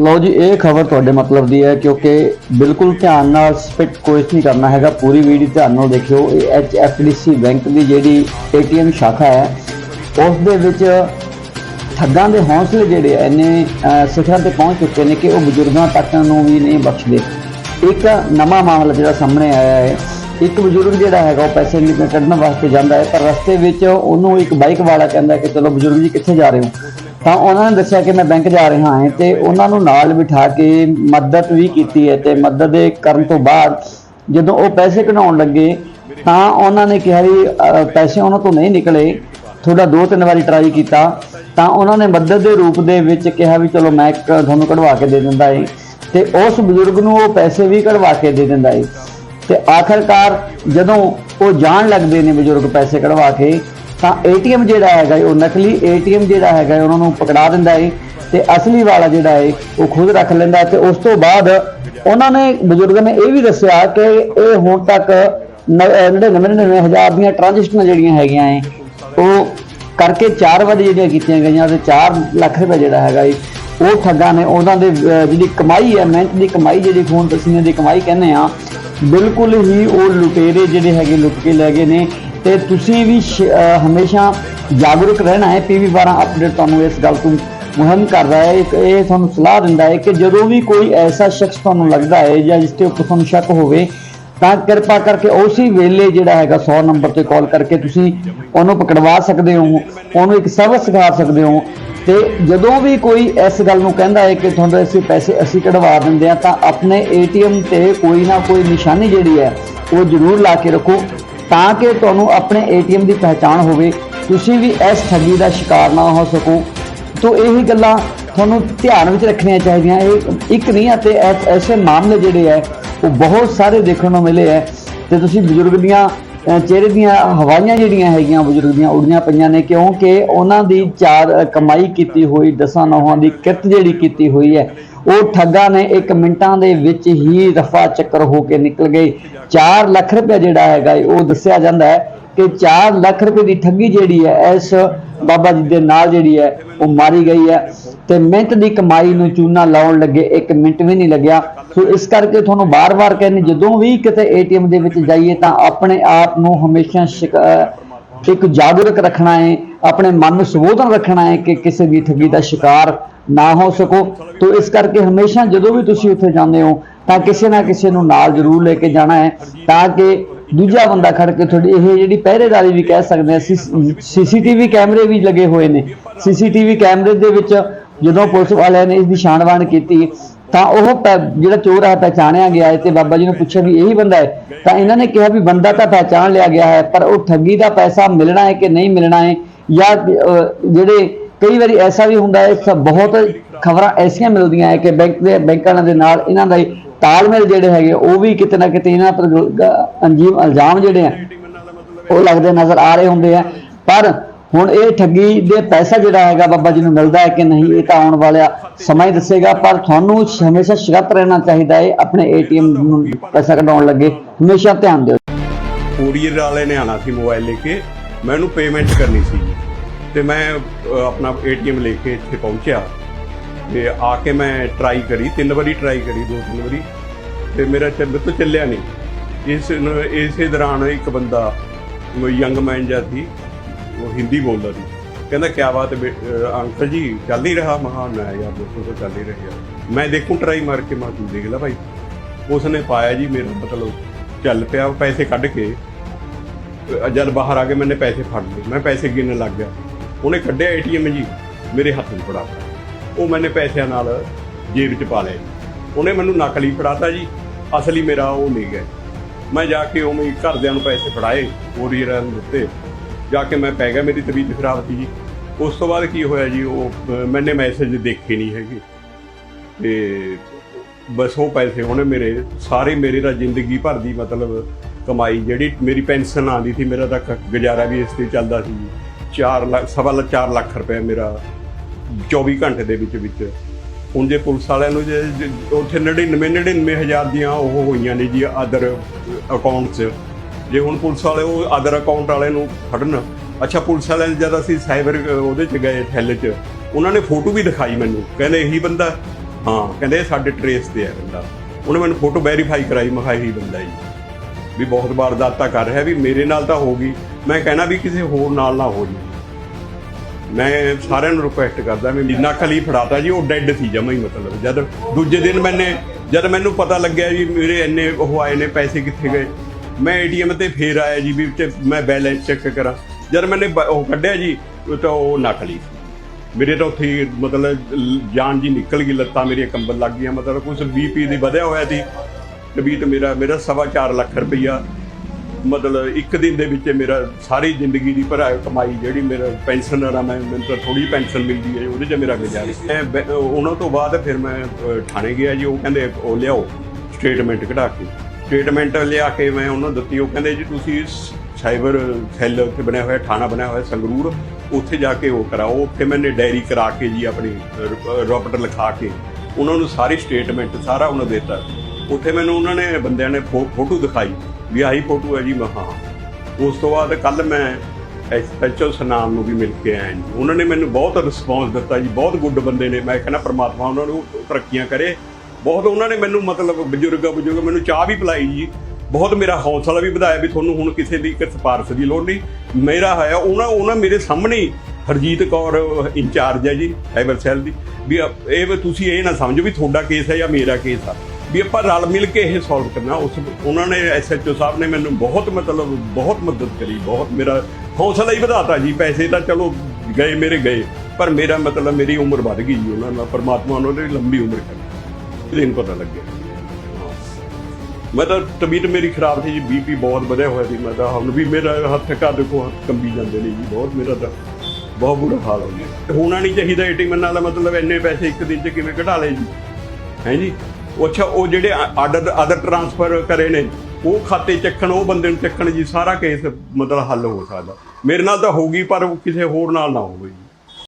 ਲਓ ਜੀ ਇਹ ਖਬਰ ਤੁਹਾਡੇ ਮਤਲਬ ਦੀ ਹੈ ਕਿਉਂਕਿ ਬਿਲਕੁਲ ਧਿਆਨ ਨਾਲ ਸਪਿਟ ਕੁਐਸਚਨ ਨਹੀਂ ਕਰਨਾ ਹੈਗਾ। ਪੂਰੀ ਵੀਡੀਓ ਧਿਆਨ ਨਾਲ ਦੇਖਿਓ ਇਹ HFDC ਬੈਂਕ ਦੀ ਜਿਹੜੀ ATM ਸ਼ਾਖਾ ਹੈ ਉਸ ਦੇ ਵਿੱਚ ਠੱਗਾਂ ਦੇ ਹੌਸਲੇ ਜਿਹੜੇ ਆ ਇੰਨੇ ਅਹ, ਸਿਖਰਾਂ ਤੇ ਪਹੁੰਚ ਚੁੱਕੇ ਨੇ ਕਿ ਉਹ ਬਜ਼ੁਰਗਾਂ ਤੱਕ ਨੂੰ ਵੀ ਨਹੀਂ ਬਖਸ਼ਦੇ। ਇੱਕ ਨਵਾਂ ਮਾਮਲਾ ਜਿਹੜਾ ਸਾਹਮਣੇ ਆਇਆ ਹੈ ਇੱਕ ਬਜ਼ੁਰਗ ਜਿਹੜਾ ਹੈਗਾ ਉਹ ਪੈਸੇ ਨਿਕਲ ਕੱਢਣ ਵਾਸਤੇ ਜਾਂਦਾ ਹੈ ਪਰ ਰਸਤੇ ਵਿੱਚ ਉਹਨੂੰ ਇੱਕ ਬਾਈਕ ਵਾਲਾ ਕਹਿੰਦਾ ਕਿ ਚਲੋ ਬਜ਼ੁਰਗ ਜੀ ਕਿੱਥੇ ਜਾ ਰਹੇ ਹੋ? ਤਾਂ ਉਹਨਾਂ ਨੇ ਦੱਸਿਆ ਕਿ ਮੈਂ ਬੈਂਕ ਜਾ ਰਿਹਾ ਹਾਂ ਤੇ ਉਹਨਾਂ ਨੂੰ ਨਾਲ ਬਿਠਾ ਕੇ ਮਦਦ ਵੀ ਕੀਤੀ ਹੈ ਤੇ ਮਦਦ ਦੇ ਕਰਨ ਤੋਂ ਬਾਅਦ ਜਦੋਂ ਉਹ ਪੈਸੇ ਕਢਾਉਣ ਲੱਗੇ ਤਾਂ ਉਹਨਾਂ ਨੇ ਕਿਹਾ ਵੀ ਪੈਸੇ ਉਹਨਾਂ ਤੋਂ ਨਹੀਂ ਨਿਕਲੇ। ਥੋੜਾ ਦੋ ਤਿੰਨ ਵਾਰੀ ਟਰਾਈ ਕੀਤਾ। ਤਾਂ ਉਹਨਾਂ ਨੇ ਮਦਦ ਦੇ ਰੂਪ ਦੇ ਵਿੱਚ ਕਿਹਾ ਵੀ, ਚਲੋ ਮੈਂ ਇੱਕ ਤੁਹਾਨੂੰ ਕਢਵਾ ਕੇ ਦੇ ਦਿੰਦਾ ਏ। ਤੇ ਉਸ ਬਜ਼ੁਰਗ ਨੂੰ ਉਹ ਪੈਸੇ ਵੀ ਕਢਵਾ ਕੇ ਦੇ ਦਿੰਦਾ ਏ। ਤੇ ਆਖਰਕਾਰ ਜਦੋਂ ਉਹ ਜਾਣ ਲੱਗਦੇ ਨੇ ਬਜ਼ੁਰਗ ਪੈਸੇ ਕਢਵਾ ਕੇ ਤਾਂ ਏਟੀਐਮ ਜਿਹੜਾ ਹੈਗਾ ਉਹ ਨਕਲੀ ਏਟੀਐਮ ਜਿਹੜਾ ਹੈਗਾ ਏ, ਉਹਨਾਂ ਨੂੰ ਪਕੜਾ ਦਿੰਦਾ ਏ ਤੇ ਅਸਲੀ ਵਾਲਾ ਜਿਹੜਾ ਹੈ ਉਹ ਖੁਦ ਰੱਖ ਲੈਂਦਾ ਹੈ ਤੇ ਉਸ ਤੋਂ ਬਾਅਦ ਉਹਨਾਂ ਨੇ ਬਜ਼ੁਰਗ ਨੇ ਇਹ ਵੀ ਦੱਸਿਆ ਕਿ ਇਹ ਹੁਣ ਤੱਕ 99 ਹਜ਼ਾਰ ਦੀਆਂ ਟ੍ਰਾਂਜੈਕਸ਼ਨਾਂ ਜਿਹੜੀਆਂ ਹੈਗੀਆਂ ਏ ਉਹ ਕਰਕੇ 4 ਵਾਰੀ ਜਿਹੜੀਆਂ ਕੀਤੀਆਂ ਗਈਆਂ ਤੇ 4 ਲੱਖ ਰੁਪਏ ਜਿਹੜਾ ਹੈਗਾ ਏ ਉਹ ਠੱਗਾਂ ਨੇ ਉਹਨਾਂ ਦੇ ਜਿਹੜੀ ਕਮਾਈ ਹੈ ਮਿਹਨਤ ਦੀ ਕਮਾਈ ਜਿਹੜੀ ਖੂਨ ਪਸੀਨੇ ਦੀ ਕਮਾਈ ਕਹਿੰਦੇ ਆ ਬਿਲਕੁਲ ਹੀ ਉਹ ਲੁਟੇਰੇ ਜਿਹੜੇ ਹੈਗੇ ਲੁੱਟ ਕੇ ਲੈ ਗਏ ਨੇ। ਤੇ ਤੁਸੀਂ ਵੀ ਸ਼- ਹਮੇਸ਼ਾ ਜਾਗਰੂਕ ਰਹਿਣਾ ਹੈ ਪੀਵੀ 12 ਅਪਡੇਟ ਤੁਹਾਨੂੰ ਇਸ ਗੱਲ ਤੋਂ ਮੁਹਿੰਮ ਕਰਦਾ ਹੈ, ਇੱਕ ਇਹ ਤੁਹਾਨੂੰ ਸਲਾਹ ਦਿੰਦਾ ਹੈ ਕਿ ਜਦੋਂ ਵੀ ਕੋਈ ਐਸਾ ਸ਼ਖਸ ਤੁਹਾਨੂੰ ਲੱਗਦਾ ਹੈ ਜਾਂ ਜਿਸ ਤੇ ਉੱਪਰ ਤੁਹਾਨੂੰ ਸ਼ੱਕ ਹੋਵੇ, ਤਾਂ ਕਿਰਪਾ ਕਰਕੇ ਉਸੇ ਵੇਲੇ ਜਿਹੜਾ ਹੈਗਾ 100 ਨੰਬਰ ਤੇ ਕਾਲ ਕਰਕੇ ਤੁਸੀਂ ਉਹਨੂੰ ਪਕੜਵਾ ਸਕਦੇ ਹੋ, ਉਹਨੂੰ ਇੱਕ ਸਬਕ ਸਿਖਾ ਸਕਦੇ ਹੋ। ਤੇ ਜਦੋਂ ਵੀ ਕੋਈ ਇਸ ਗੱਲ ਨੂੰ ਕਹਿੰਦਾ ਹੈ ਕਿ ਤੁਹਾਨੂੰ ਅਸੀਂ ਪੈਸੇ ਅਸੀਂ ਕਢਵਾ ਦਿੰਦੇ ਆ ਤਾਂ ਆਪਣੇ ਏਟੀਐਮ ਤੇ ਕੋਈ ਨਾ ਕੋਈ ਨਿਸ਼ਾਨੀ ਜਿਹੜੀ ਹੈ, ਉਹ ਜ਼ਰੂਰ ਲਾ ਕੇ ਰੱਖੋ। ਤਾਂ ਕਿ ਤੁਹਾਨੂੰ ਆਪਣੇ ਏਟੀਐਮ ਦੀ ਪਹਿਚਾਣ ਹੋਵੇ, ਤੁਸੀਂ ਵੀ ਇਸ ਠੱਗੀ ਦਾ ਸ਼ਿਕਾਰ ਨਾ ਹੋ ਸਕੋ। ਤੋ ਇਹੀ ਗੱਲਾਂ ਤੁਹਾਨੂੰ ਧਿਆਨ ਵਿੱਚ ਰੱਖਣੀਆਂ ਚਾਹੀਦੀਆਂ। ਇਹ ਇੱਕ ਨਹੀਂ ਅਤੇ ਐਸੇ ਮਾਮਲੇ ਜਿਹੜੇ ਹੈ, ਉਹ ਬਹੁਤ ਸਾਰੇ ਦੇਖਣ ਨੂੰ ਮਿਲੇ ਹੈ। ਤੇ ਤੁਸੀਂ ਬਜ਼ੁਰਗ ਦੀਆਂ ਚਿਹਰੇ ਦੀਆਂ ਹਵਾਈਆਂ ਜਿਹੜੀਆਂ ਹੈਗੀਆਂ, ਬਜ਼ੁਰਗ ਦੀਆਂ ਉੜੀਆਂ ਪਈਆਂ ਨੇ, ਕਿਉਂਕਿ ਉਹਨਾਂ ਦੀ ਚਾਰ ਕਮਾਈ ਕੀਤੀ ਹੋਈ, ਦਸਾਂ ਨੌਹਾਂ ਦੀ ਕਿਰਤ ਜਿਹੜੀ ਕੀਤੀ ਹੋਈ ਹੈ ਉਹ ਠੱਗਾ ਨੇ ਇੱਕ ਮਿੰਟਾਂ ਦੇ ਵਿੱਚ ਹੀ ਰਫਾ ਚੱਕਰ ਹੋ ਕੇ ਨਿਕਲ ਗਏ। 4 ਲੱਖ ਰੁਪਏ ਜਿਹੜਾ ਹੈਗਾ ਏ, ਉਹ ਦੱਸਿਆ ਜਾਂਦਾ ਹੈ ਕਿ 4 ਲੱਖ ਰੁਪਏ ਦੀ ਠੱਗੀ ਜਿਹੜੀ ਹੈ ਇਸ ਬਾਬਾ ਜੀ ਦੇ ਨਾਲ ਜਿਹੜੀ ਹੈ ਉਹ ਮਾਰੀ ਗਈ ਹੈ। ਤੇ ਮਿਹਨਤ ਦੀ ਕਮਾਈ ਨੂੰ ਚੂਨਾ ਲਾਉਣ ਲੱਗੇ ਇੱਕ ਮਿੰਟ ਵੀ ਨਹੀਂ ਲੱਗਿਆ। ਸੋ ਇਸ ਕਰਕੇ ਤੁਹਾਨੂੰ ਬਾਰ-ਬਾਰ ਕਹਿੰਦੇ ਜਦੋਂ ਵੀ ਕਿਤੇ ਏਟੀਐਮ ਦੇ ਵਿੱਚ ਜਾਈਏ ਤਾਂ ਆਪਣੇ ਆਪ ਨੂੰ ਹਮੇਸ਼ਾ ਸ਼ਿਕ- ਇੱਕ ਜਾਗਰੂਕ ਰੱਖਣਾ ਹੈ ਆਪਣੇ ਮਨ ਨੂੰ ਸੰਬੋਧਨ ਰੱਖਣਾ ਹੈ ਕਿ ਕਿਸੇ ਦੀ ਠੱਗੀ ਦਾ ਸ਼ਿਕਾਰ ਨਾ ਹੋ ਸਕੋ। ਤੋ ਇਸ ਕਰਕੇ ਹਮੇਸ਼ਾ ਜਦੋਂ ਵੀ ਤੁਸੀਂ ਉੱਥੇ ਜਾਂਦੇ ਹੋ, ਤਾਂ ਕਿਸੇ ਨਾ ਕਿਸੇ ਨੂੰ ਨਾਲ ਜ਼ਰੂਰ ਲੈ ਕੇ ਜਾਣਾ ਹੈ, ਤਾਂ ਕਿ ਦੂਜਾ ਬੰਦਾ ਖੜ ਕੇ ਤੁਹਾਡੀ ਇਹ ਜਿਹੜੀ ਪਹਿਰੇਦਾਰੀ ਵੀ ਕਹਿ ਸਕਦੇ ਆ ਸੀਸੀਟੀਵੀ ਕੈਮਰੇ ਵੀ ਲੱਗੇ ਹੋਏ ਨੇ। ਸੀਸੀਟੀਵੀ ਕੈਮਰੇ ਦੇ ਵਿੱਚ ਜਦੋਂ ਪੁਲਿਸ ਵਾਲਿਆਂ ਨੇ ਇਸ ਦੀ ਛਾਣਵਾਣ ਕੀਤੀ, ਤਾਂ ਉਹ ਪੈ- ਜਿਹੜਾ ਚੋਰ ਹੈ ਪਹਿਚਾਣਿਆ ਗਿਆ ਹੈ ਤੇ ਬਾਬਾ ਜੀ ਨੂੰ ਪੁੱਛਿਆ ਵੀ ਇਹੀ ਬੰਦਾ ਹੈ। ਤਾਂ ਇਹਨਾਂ ਨੇ ਕਿਹਾ ਵੀ ਬੰਦਾ ਤਾਂ ਪਹਿਚਾਣ ਲਿਆ ਗਿਆ ਹੈ, ਪਰ ਉਹ ਠੱਗੀ ਦਾ ਪੈਸਾ ਮਿਲਣਾ ਹੈ ਕਿ ਨਹੀਂ ਮਿਲਣਾ ਹੈ? ਜਾਂ ਜਿਹੜੇ ਕਈ ਵਾਰੀ ਐਸਾ ਵੀ ਹੁੰਦਾ ਹੈ ਬਹੁਤ ਖਬਰਾਂ ਐਸੀਆਂ ਮਿਲਦੀਆਂ ਹੈ ਕਿ ਬੈਂਕ ਦੇ, ਬੈਂਕਾਂ ਦੇ ਨਾਲ ਇਹਨਾਂ ਦਾ ਤਾਲਮੇਲ ਜਿਹੜੇ ਹੈਗੇ, ਉਹ ਵੀ ਕਿਤੇ ਨਾ ਕਿਤੇ ਇਹਨਾਂ ਪਰ ਅੰਜੀਮ, ਇਲਜ਼ਾਮ ਜਿਹੜੇ ਆ, ਉਹ ਲੱਗਦੇ ਨਜ਼ਰ ਆ ਰਹੇ ਹੁੰਦੇ ਆ। ਪਰ ਹੁਣ ਇਹ ਠੱਗੀ ਦੇ ਪੈਸਾ ਜਿਹੜਾ ਹੈਗਾ ਬਾਬਾ ਜੀ ਨੂੰ ਮਿਲਦਾ ਹੈ ਕਿ ਨਹੀਂ, ਇਹ ਤਾਂ ਆਉਣ ਵਾਲਾ ਸਮਾਂ ਹੀ ਦੱਸੇਗਾ, ਪਰ ਤੁਹਾਨੂੰ ਹਮੇਸ਼ਾ ਸ਼ਗਤ ਰਹਿਣਾ ਚਾਹੀਦਾ ਹੈ, ਆਪਣੇ ਏਟੀਐਮ ਨੂੰ ਪੈਸਾ ਕਢਾਉਣ ਲੱਗੇ, ਹਮੇਸ਼ਾ ਧਿਆਨ ਦਿਓ। ਕੋਰੀਅਰ ਵਾਲੇ ਨੇ ਆਣਾ ਸੀ ਮੋਬਾਈਲ ਲੈ ਕੇ ਮੈਂ ਉਹਨੂੰ ਪੇਮੈਂਟ ਕਰਨੀ ਸੀ। ਤੇ ਮੈਂ ਅ, ਆਪਣਾ ਏਟੀਐਮ ਲੈ ਕੇ ਇੱਥੇ ਪਹੁੰਚਿਆ। ਤੇ ਆ ਕੇ ਮੈਂ ਟਰਾਈ ਕਰੀ ਤਿੰਨ ਵਾਰੀ ਟਰਾਈ ਕਰੀ ਦੋ ਤਿੰਨ ਵਾਰੀ। ਤੇ ਮੇਰਾ ਚੱਲ ਤੋਂ ਚੱਲਿਆ ਨਹੀਂ ਇਸ ਇਸੇ ਦੌਰਾਨ ਇੱਕ ਬੰਦਾ ਯੰਗ ਮੈਨ ਜਿਹਾ ਸੀ ਉਹ ਹਿੰਦੀ ਬੋਲਦਾ ਸੀ। ਕਹਿੰਦਾ ਕਿਆ ਬਾਤ ਹੈ ਬੇ- ਅੰਕਲ ਜੀ ਚੱਲ ਨਹੀਂ ਰਿਹਾ ਮਹਾਨ ਨਾ ਯਾਰ ਦੇਖੋ ਤਾਂ ਚੱਲ ਹੀ ਰਿਹਾ। ਮੈਂ ਦੇਖੂ ਟਰਾਈ ਮਾਰ ਕੇ ਮੈਂ ਤੂੰ ਦੇਖ ਲੈ ਭਾਈ। ਉਸਨੇ ਪਾਇਆ ਜੀ ਮੇਰਾ ਮਤਲਬ ਚੱਲ ਪਿਆ ਪੈਸੇ ਕੱਢ ਕੇ। ਜਦ ਬਾਹਰ ਆ ਕੇ ਮੈਨੇ ਪੈਸੇ ਫੜ ਲਏ। ਮੈਂ ਪੈਸੇ ਗਿਣਨ ਲੱਗ ਗਿਆ। ਉਹਨੇ ਕੱਢਿਆ ਏਟੀਐਮ ਜੀ, ਮੇਰੇ ਹੱਥ 'ਚ ਫੜਾਤਾ। ਉਹ ਮੈਨੇ ਪੈਸਿਆਂ ਨਾਲ ਜੇਬ 'ਚ ਪਾ ਲਏ ਉਹਨੇ ਮੈਨੂੰ ਨਕਲੀ ਫੜਾਤਾ ਜੀ। ਅਸਲੀ ਮੇਰਾ ਉਹ ਨਹੀਂ ਗਿਆ। ਮੈਂ ਜਾ ਕੇ ਉਵੇਂ ਹੀ ਘਰਦਿਆਂ ਨੂੰ ਪੈਸੇ ਫੜਾਏ ਕੋਰੀਅਰਾਂ ਨੂੰ ਦਿੱਤੇ। ਜਾ ਕੇ ਮੈਂ ਪੈ ਗਿਆ, ਮੇਰੀ ਤਬੀਅਤ ਖਰਾਬ ਸੀ ਜੀ। ਉਸ ਤੋਂ ਬਾਅਦ ਕੀ ਹੋਇਆ ਜੀ, ਉਹ ਮੈਨੇ ਮੈਸੇਜ ਦੇਖੇ ਨਹੀਂ ਹੈਗੇ। ਤੇ ਬਸ ਉਹ ਪੈਸੇ ਉਹਨੇ ਮੇਰੇ, ਸਾਰੇ ਮੇਰੇ ਦਾ ਜ਼ਿੰਦਗੀ ਭਰ ਦੀ ਮਤਲਬ ਕਮਾਈ ਜਿਹੜੀ ਮੇਰੀ ਪੈਨਸ਼ਨ ਆਉਂਦੀ ਸੀ, ਮੇਰਾ ਤਾਂ ਕ- ਗੁਜ਼ਾਰਾ ਵੀ ਇਸ ਤੇ ਚੱਲਦਾ ਸੀ 4 ਲੱਖ, ਸਵਾ ਲੱਖ 4 ਲੱਖ ਰੁਪਏ ਮੇਰਾ 24 ਘੰਟੇ ਦੇ ਵਿੱਚ ਵਿੱਚ। ਹੁਣ ਜੇ ਪੁਲਿਸ ਵਾਲਿਆਂ ਨੂੰ ਜੇ ਉੱਥੇ 99 99 ਹਜ਼ਾਰ ਦੀਆਂ ਉਹ ਹੋਈਆਂ ਨੇ ਜੀ ਅਦਰ ਅਕਾਊਂਟ 'ਚ ਜੇ ਹੁਣ ਪੁਲਿਸ ਵਾਲੇ ਉਹ ਅਦਰ ਅਕਾਊਂਟ ਵਾਲੇ ਨੂੰ ਫੜਨ, ਅੱਛਾ ਪੁਲਿਸ ਵਾਲਿਆਂ ਨੇ ਜਦ ਅਸੀਂ ਸਾਈਬਰ, ਉਹਦੇ 'ਚ ਗਏ ਠੱਲ 'ਚ, ਉਹਨਾਂ ਨੇ ਫੋਟੋ ਵੀ ਦਿਖਾਈ ਮੈਨੂੰ, ਕਹਿੰਦੇ ਇਹੀ ਬੰਦਾ, ਹਾਂ, ਕਹਿੰਦੇ ਇਹ ਸਾਡੇ ਟਰੇਸ ਤੇ ਹੈ ਬੰਦਾ। ਉਹਨੇ ਮੈਨੂੰ ਫੋਟੋ ਵੈਰੀਫਾਈ ਕਰਾਈ, ਮੈਂ ਕਿਹਾ ਇਹੀ ਬੰਦਾ ਜੀ। ਵੀ ਬਹੁਤ ਵਾਰਦਾਤਾਂ ਕਰ ਰਿਹਾ ਵੀ ਮੇਰੇ ਨਾਲ ਤਾਂ ਹੋ ਗਈ। ਮੈਂ ਕਹਿਣਾ ਵੀ ਕਿਸੇ ਹੋਰ ਨਾਲ ਨਾ ਹੋ ਜੀ। ਮੈਂ ਸਾਰਿਆਂ ਨੂੰ ਰਿਕੁਐਸਟ ਕਰਦਾ ਵੀ ਜਿੰਨਾ ਖਲੀ ਫੜਾਤਾ ਜੀ, ਉਹ ਡੈੱਡ ਸੀ ਜਮਾ ਹੀ ਮਤਲਬ। ਜਦ ਦੂਜੇ ਦਿਨ ਮੈਨੇ ਜਦ ਮੈਨੂੰ ਪਤਾ ਲੱਗਿਆ ਜੀ ਮੇਰੇ ਇੰਨੇ ਉਹ ਆਏ ਨੇ, ਪੈਸੇ ਕਿੱਥੇ ਗਏ। ਮੈਂ ਏਟੀਐਮ ਤੇ ਫੇਰ ਆਇਆ ਜੀ ਵੀ ਮੈਂ ਬੈਲੈਂਸ ਚੈੱਕ ਕਰਾਂ। ਜਦ ਮੈਨੇ ਉਹ ਕੱਢਿਆ ਜੀ ਤਾਂ ਉਹ ਨਕਲੀ ਸੀ। ਮੇਰੇ ਤਾਂ ਉੱਥੇ ਮਤਲਬ ਲ- ਜਾਨ ਜੀ ਨਿਕਲ ਗਈ, ਲੱਤਾਂ ਮੇਰੀਆਂ ਕੰਬਲ ਲੱਗ ਗਈਆਂ। ਮਤਲਬ ਕੁਝ ਬੀਪੀ ਦੀ ਵਧਿਆ ਹੋਇਆ ਸੀ। ਤਬੀਅਤ ਮੇਰਾ ਮੇਰਾ ਸਵਾ ਚਾਰ ਲੱਖ ਰੁਪਈਆ, ਮਤਲਬ ਇੱਕ ਦਿਨ ਦੇ ਵਿੱਚ ਮੇਰਾ ਸਾਰੀ ਜ਼ਿੰਦਗੀ ਦੀ ਭਰਾ ਕਮਾਈ ਜਿਹੜੀ ਮੇਰਾ ਪੈਨਸ਼ਨਰ ਆ, ਮੈਂ, ਮੈਨੂੰ ਤਾਂ ਥੋੜੀ ਪੈਨਸ਼ਨ ਮਿਲਦੀ ਹੈ, ਉਹਦੇ 'ਚ ਮੇਰਾ ਗੁਜ਼ਾਰਾ ਮੈਂ ਉਹਨਾਂ ਤੋਂ ਬਾਅਦ ਫਿਰ ਮੈਂ ਥਾਣੇ ਗਿਆ ਜੀ, ਉਹ ਕਹਿੰਦੇ ਉਹ ਲਿਆਓ, ਸਟੇਟਮੈਂਟ ਕਢਾ ਕੇ। ਸਟੇਟਮੈਂਟ ਲਿਆ ਕੇ ਮੈਂ ਉਹਨਾਂ ਨੂੰ ਦਿੱਤੀ, ਉਹ ਕਹਿੰਦੇ ਜੀ ਤੁਸੀਂ ਸਾਈਬਰ ਸੈੱਲ ਉੱਥੇ ਬਣਿਆ ਹੋਇਆ, ਥਾਣਾ ਬਣਿਆ ਹੋਇਆ ਸੰਗਰੂਰ, ਉੱਥੇ ਜਾ ਕੇ ਉਹ ਕਰਾਓ। ਉੱਥੇ ਮੈਨੇ ਡਾਇਰੀ ਕਰਾ ਕੇ ਜੀ, ਆਪਣੀ ਰੋਪਟ ਲਿਖਾ ਕੇ। ਉਹਨਾਂ ਨੂੰ ਸਾਰੀ ਸਟੇਟਮੈਂਟ ਸਾਰਾ ਉਹਨਾਂ ਨੂੰ ਦਿੱਤਾ। ਉੱਥੇ ਮੈਨੂੰ ਉਹਨਾਂ ਨੇ ਬੰਦਿਆਂ ਨੇ ਫੋ- ਫੋਟੋ ਦਿਖਾਈ ਵੀ ਆਹੀ ਫੋਟੋ ਹੈ ਜੀ, ਮੈਂ ਹਾਂ। ਉਸ ਤੋਂ ਬਾਅਦ ਕੱਲ ਮੈਂ ਐਸਐਚਓ ਸਨਾਮ ਨੂੰ ਵੀ ਮਿਲ ਕੇ ਆਇਆ ਜੀ। ਉਹਨਾਂ ਨੇ ਮੈਨੂੰ ਬਹੁਤ ਰਿਸਪੌਂਸ ਦਿੱਤਾ ਜੀ, ਬਹੁਤ ਗੁੱਡ ਬੰਦੇ ਨੇ। ਮੈਂ ਕਹਿੰਦਾ ਪ੍ਰਮਾਤਮਾ ਉਹਨਾਂ ਨੂੰ ਤਰੱਕੀਆਂ ਕਰੇ। ਬਹੁਤ ਉਹਨਾਂ ਨੇ ਮੈਨੂੰ ਮਤਲਬ ਬਜ਼ੁਰਗ ਬਜ਼ੁਰਗ ਮੈਨੂੰ ਚਾਹ ਵੀ ਪਿਲਾਈ ਜੀ। ਬਹੁਤ ਮੇਰਾ ਹੌਸਲਾ ਵੀ ਵਧਾਇਆ ਵੀ ਤੁਹਾਨੂੰ ਹੁਣ ਕਿਸੇ ਦੀ ਇੱਕ ਸਿਫਾਰਿਸ਼ ਦੀ ਲੋੜ ਨਹੀਂ। ਮੇਰਾ ਹੋਇਆ ਉਹਨਾਂ ਉਹਨਾਂ ਮੇਰੇ ਸਾਹਮਣੇ ਹੀ ਹਰਜੀਤ ਕੌਰ ਇੰਚਾਰਜ ਹੈ ਜੀ ਸਾਈਬਰ ਸੈੱਲ ਦੀ। ਵੀ ਅ- ਇਹ ਤੁਸੀਂ ਇਹ ਨਾ ਸਮਝੋ ਵੀ ਤੁਹਾਡਾ ਕੇਸ ਹੈ ਜਾਂ ਮੇਰਾ ਕੇਸ ਆ। ਵੀ ਆਪਾਂ ਰਲ ਮਿਲ ਕੇ ਇਹ ਸੋਲਵ ਕਰਨਾ। ਉਸ ਉਹਨਾਂ ਨੇ ਐਸਐਚਓ ਸਾਹਿਬ ਨੇ ਮੈਨੂੰ ਬਹੁਤ ਮਤਲਬ ਬਹੁਤ ਮਦਦ ਕਰੀ, ਬਹੁਤ ਮੇਰਾ ਹੌਸਲਾ ਹੀ ਵਧਾਤਾ ਜੀ। ਪੈਸੇ ਤਾਂ ਚਲੋ ਗਏ ਮੇਰੇ ਗਏ, ਪਰ ਮੇਰਾ ਮਤਲਬ ਮੇਰੀ ਉਮਰ ਵੱਧ ਗਈ ਜੀ ਉਹਨਾਂ ਨਾਲ, ਪਰਮਾਤਮਾ ਉਹਨਾਂ ਨੇ ਲੰਬੀ ਉਮਰ ਕਰੀ। ਦਿਨ ਪਤਾ ਲੱਗਿਆ। ਮੈਂ ਤਾਂ ਤਬੀਅਤ ਮੇਰੀ ਖਰਾਬ ਸੀ ਜੀ ਬੀਪੀ ਬਹੁਤ ਵਧਿਆ ਹੋਇਆ ਸੀ। ਮੈਂ ਤਾਂ ਹੁਣ ਵੀ ਮੇਰਾ ਹੱਥ ਕਾ ਦੇਖੋ ਹੱਥ ਕੰਬੀ ਜਾਂਦੇ ਨੇ ਜੀ, ਬਹੁਤ ਮੇਰਾ ਤਾਂ ਬਹੁਤ ਬੁਰਾ ਹਾਲ ਹੋ ਗਿਆ। ਹੋਣਾ ਨਹੀਂ ਚਾਹੀਦਾ ਏਟੀਐਮ ਨਾਲ ਮਤਲਬ ਇੰਨੇ ਪੈਸੇ ਇੱਕ ਦਿਨ 'ਚ ਕਿਵੇਂ ਕਢਾ ਲਏ ਜੀ? ਹੈ ਜੀ? ਅੱਛਾ, ਉਹ ਜਿਹੜੇ ਆਰਡਰ ਅਦਰ ਟ੍ਰਾਂਸਫਰ ਕਰੇ ਨੇ, ਉਹ ਖਾਤੇ ਚੱਕਣ, ਉਹ ਬੰਦੇ ਨੂੰ ਚੱਕਣ ਜੀ, ਸਾਰਾ ਕੇਸ ਮਤਲਬ ਹੱਲ ਹੋ ਸਕਦਾ। ਮੇਰੇ ਨਾਲ ਤਾਂ ਹੋਊਗੀ, ਪਰ ਉਹ ਕਿਸੇ ਹੋਰ ਨਾਲ ਨਾ ਹੋਵੇ ਜੀ।